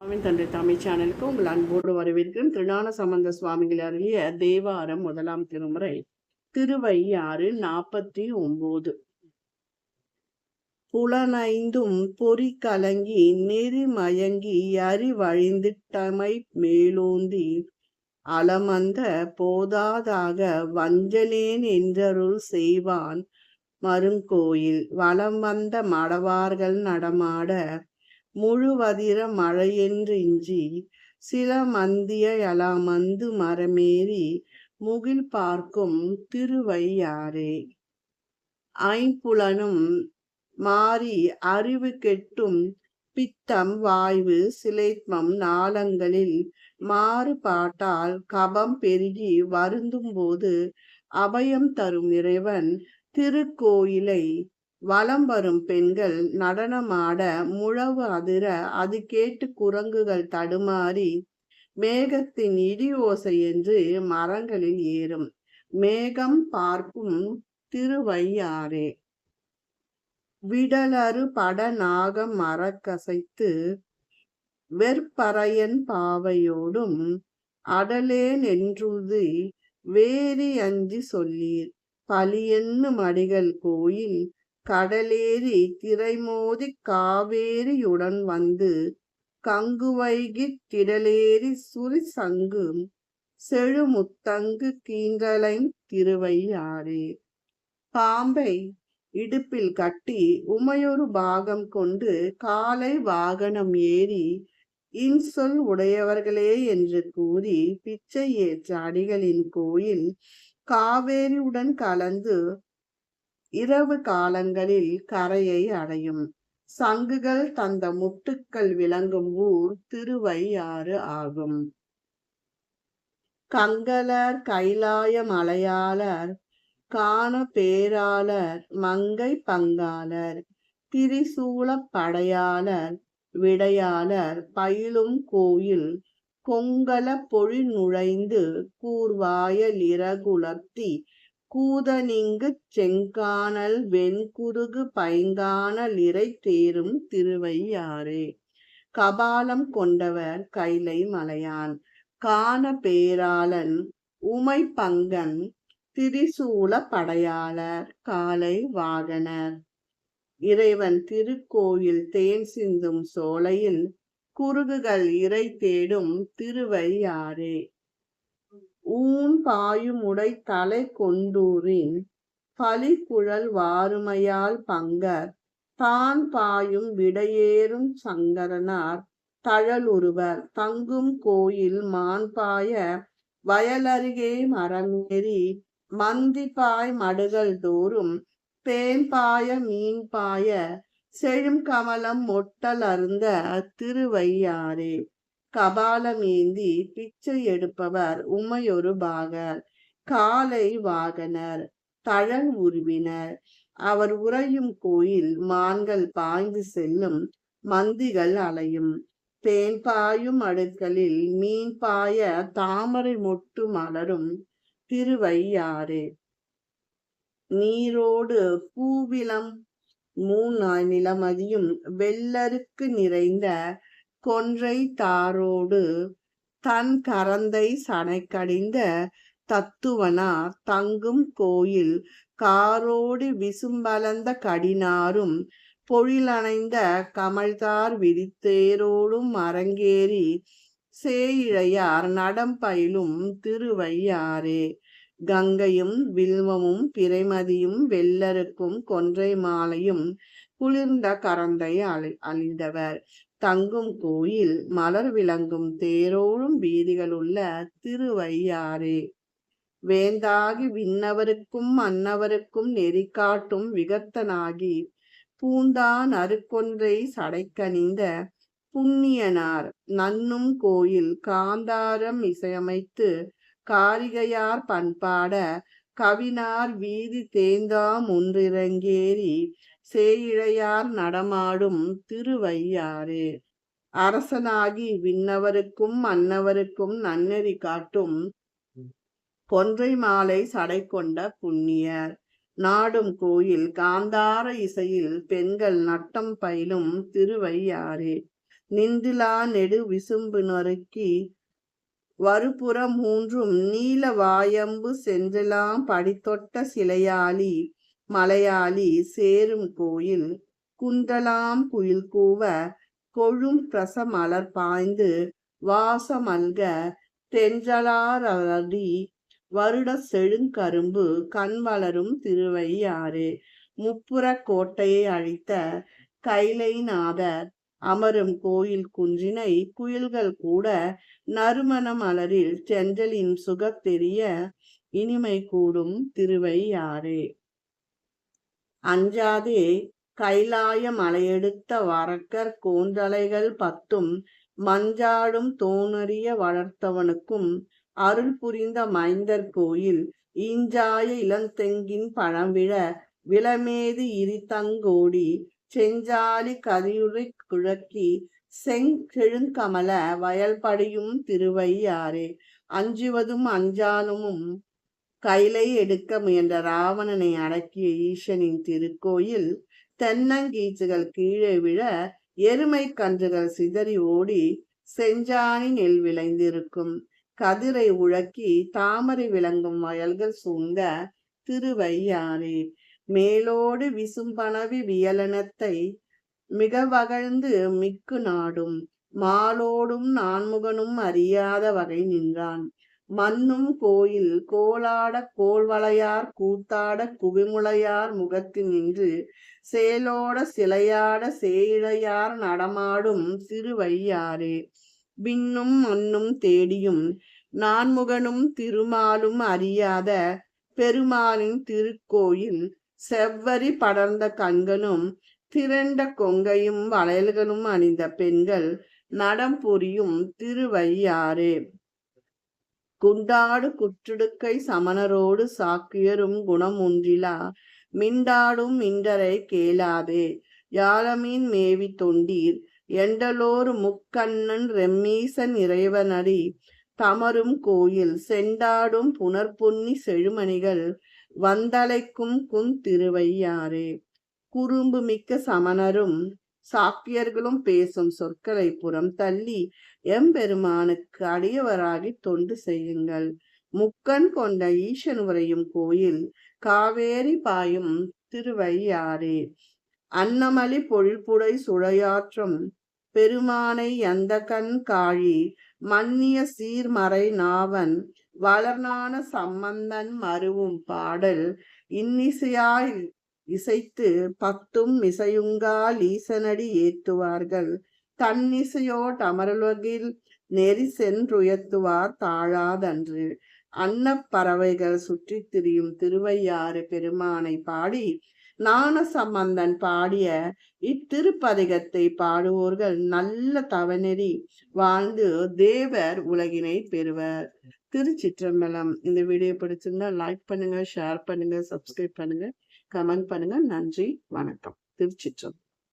சுவாமின் தந்தை தமிழ் சேனலுக்கு உங்கள் அன்போடு வரவேற்கிறேன். திருஞான சம்பந்த சுவாமிகள் அருளிய தேவாரம் முதலாம் திருமுறை திருவையாறு நாற்பத்தி ஒன்பது புலனைந்தும் பொறி கலங்கி நெறி மயங்கி அறிவழிந்திட்டமை மேலோந்தி அலமந்த போதாதாக வஞ்சனேன் என்றருள் செய்வான். மருங்கோயில் வலம் வந்த மடவார்கள் நடமாட முழுவதிர மழையென்று இஞ்சி சில மந்திய மந்து மரமேறி முகில் பார்க்கும் திருவையாரே ஐம்புலனும் மாறி அறிவு கெட்டும் பித்தம் வாய்வு சிலைத்மம் நாளங்களில் மாறுபாட்டால் கபம் பெருகி வருந்தும் போது அபயம் தரும் இறைவன் திருக்கோயிலை வலம் வரும் பெண்கள் நடனமாட முழவு அதிர அது கேட்டு குரங்குகள் தடுமாறி மேகத்தின் இடி ஓசை என்று மரங்களில் ஏறும். மேகம் பார்க்கும் திருவையாறே விடலறு பட நாகம் மரக்கசைத்து வெற்பறையன் பாவையோடும் அடலேன் என்றுது வேரி அஞ்சி சொல்லீர். பலியன்னு மடிகள் கோயில் கடலேறி திரைமோதி காவேரியுடன் வந்து கங்குவைகி திடலேறி சுரி சங்கு செழுமுத்தங்கு கீங்கலை திருவையாரே பாம்பை இடுப்பில் கட்டி உமையொரு பாகம் கொண்டு காலை வாகனம் ஏறி இன்சொல் உடையவர்களே என்று கூறி பிச்சை ஏற்ற அடிகளின் கோயில் காவேரியுடன் கலந்து இரவு காலங்களில் கரையை அடையும். சங்குகள் தந்த முட்டுக்கள் விளங்கும் ஊர் திருவையாறு ஆகும். கங்கலர் கைலாய மலையாளர் காண பேராளர் மங்கை பங்காளர் திரிசூல படையாளர் விடையாளர் பயிலும் கோயில் கொங்கல பொழி நுழைந்து கூர்வாயல் இறகுலர்த்தி கூதனிங்குச் செங்கானல் வெண்குருகு பைங்கானல் இறை தேரும் திருவையாறே. கபாலம் கொண்டவர் கைலை மலையான். காண பேராளன் உமை பங்கன் திரிசூல படையாளர் காலை வாகனர். இறைவன் திருக்கோயில் தேன் சிந்தும் சோலையில் குறுகுகள் இறை தேடும் திருவையாறே. ஊன் பாயுமுடை தலை கொண்டூரின் பலிக்குழல் வாருமையால் பங்கர். தான் பாயும் விடையேறும் சங்கரனார் தழலுருவர். தங்கும் கோயில் மான்பாய வயலருகே மரமேறி மந்திப்பாய் மடுகள் தோறும் தேன்பாய மீன்பாய செழும் கமலம் மொட்டல் அருந்த திருவையாரே கபாலம் ஏந்தி பிச்சை எடுப்பவர் உமையொரு பாகர். காலை வாகனர் தழல் உருவினர். அவர் உறையும் கோயில் மான்கள் பாய்ந்து செல்லும் மந்திகள் அலையும். தேன் பாயும் அடுக்களில் மீன் பாய தாமரை மொட்டு மலரும் திருவையாறு நீரோடு பூவிலம் மூணாய் நிலமதியும் வெள்ளருக்கு நிறைந்த கொன்றை தாரோடு தன் கரந்தை சனைக்கடிந்த தத்துவனார் தங்கும் கோயில் காரோடு விசும்பலந்த கடினாரும் பொழிலணைந்த கமழ்தார் விரித்தேரோடும் அரங்கேறி சேயிழையார் நடம் பயிலும் திருவையாரே கங்கையும் வில்வமும் பிறைமதியும் வெள்ளருக்கும் கொன்றை மாலையும் குளிர்ந்த கரந்தை அழி அழிந்தவர். தங்கும் கோயில் மலர் விளங்கும் தேரோடும் வீதிகளுள்ள திருவையாறே. வேந்தாகி விண்ணவருக்கும் மன்னவருக்கும் நெறி காட்டும் விகத்தனாகி பூந்தான் அருக்கொன்றை சடைக்கணிந்த புண்ணியனார். நன்னும் கோயில் காந்தாரம் இசையமைத்து காரிகையார் பண்பாட கவினார் வீதி தேந்தாம் ஒன்றிறங்கேறி சேயிழையார் நடமாடும் திருவையாறு. அரசனாகி விண்ணவருக்கும் மன்னவருக்கும் நன்னெறி காட்டும் பொன்றை மாலை சடை கொண்ட புண்ணியர். நாடும் கோயில் காந்தார இசையில் பெண்கள் நட்டம் பயிலும் திருவையாறு. நிந்திலா நெடு விசும்பு நொறுக்கி வருபுறம் மூன்றும் நீல வாயம்பு சென்றெல்லாம் படித்தொட்ட சிலையாளி மலையாளி சேரும் கோயில் குண்டலாம் குயில் கூவ கொழும் பிரசமலர் பாய்ந்து வாசமல்க தென்றலாரடி வருட செழுங்கரும்பு கண் வளரும் திருவையாறு. முப்புற கோட்டையை அழித்த கைலைநாதர் அமரும் கோயில் குன்றினை குயில்கள் கூட நறுமண மலரில் சென்றலின் சுகத்தெரிய இனிமை கூடும் திருவையாறு. அஞ்சாதே கைலாய மலையெடுத்த வரக்கர் கூந்தலைகள் பத்தும் மஞ்சாடும் தோணறிய வளர்த்தவனுக்கும் அருள் புரிந்த மைந்தர் கோயில் ஈஞ்சாய இளந்தெங்கின் பழம்விழ விளமேது இரித்தங்கோடி செஞ்சாலி கதியுரை குழக்கி செங்கெழுங்கமல வயல்படியும் திருவையாறே. அஞ்சுவதும் அஞ்சானுமும் கைலை எடுக்க முயன்ற ராவணனை அடக்கிய ஈசனின் திருக்கோயில் தென்னங்கீச்சுகள் கீழே விழ எருமை கன்றுகள் சிதறி ஓடி செஞ்சாணி நெல் விளைந்திருக்கும். கதிரை உழக்கி தாமரை விளங்கும் வயல்கள் சூழ்ந்த திருவையாறு. மேலோடு விசும்பனவி வியலனத்தை மிக வகழ்ந்து மிக்கு நாடும். மாலோடும் நான்முகனும் அறியாத வகை நின்றான். மண்ணும் கோயில் கோலாட கோல்வளையார் கூத்தாட குவிமுளையார் முகத்தினின்று சேலோட சிலையாட சேழையார் நடமாடும் சிறுவையாரே விண்ணும் மண்ணும் தேடியும் நான்முகனும் திருமாலும் அறியாத பெருமானின் திருக்கோயில் செவ்வரி படர்ந்த கண்களும் திரண்ட கொங்கையும் வளையல்களும் அணிந்த பெண்கள் நடம் புரியும் திருவையாறு குண்டாடு குற்றுடுக்கை சமணரோடு சாக்கியரும் குணம் ஒன்றிலா மிண்டாடும் மிண்டரை கேளாதே. யாழமீன் மேவி தொண்டீர் எண்டலோர் முக்கண்ணன் ரெம்மீசன் இறைவனடி. தமரும் கோயில் செண்டாடும் புனர்புன்னி செழுமணிகள் வந்தலைக்கும் குந்திருவையாறே குறும்பு மிக்க சமணரும் சாக்கியர்களும் பேசும் சொற்களை புறம் தள்ளி எம்பெருமானுக்கு அடியவராகி தொண்டு செய்யுங்கள். முக்கன் கொண்ட ஈசன் உரையும் கோயில் காவேரி பாயும் திருவையாறே அன்னமலி பொழில்புடை சுழையாற்றம் பெருமானை எந்த கண் காழி மன்னிய சீர்மறை நாவன் வளர்நான சம்பந்தன் மருவும் பாடல். இன்னிசையாய் இசைத்து பத்தும் இசையுங்கால் ஈசனடி ஏத்துவார்கள் தன்னிசையோட் அமரலகில் நெறி சென்றுயர்த்துவார் தாழாதன்று. அன்னப்பறவைகள் பறவைகள் திரியும் திருவையாறு பெருமானை பாடி ஞான சம்பந்தன் பாடிய இத்திருப்பதிகத்தை பாடுவோர்கள் நல்ல தவநெறி வாழ்ந்து தேவர் உலகினை பெறுவர். திருச்சிற்றம்பலம். இந்த வீடியோ பிடிச்சிருந்தா லைக் பண்ணுங்க ஷேர் பண்ணுங்க சப்ஸ்கிரைப் பண்ணுங்க. கமெண்ட் பண்ணுங்க. நன்றி. வணக்கம். திருச்சிற்றம்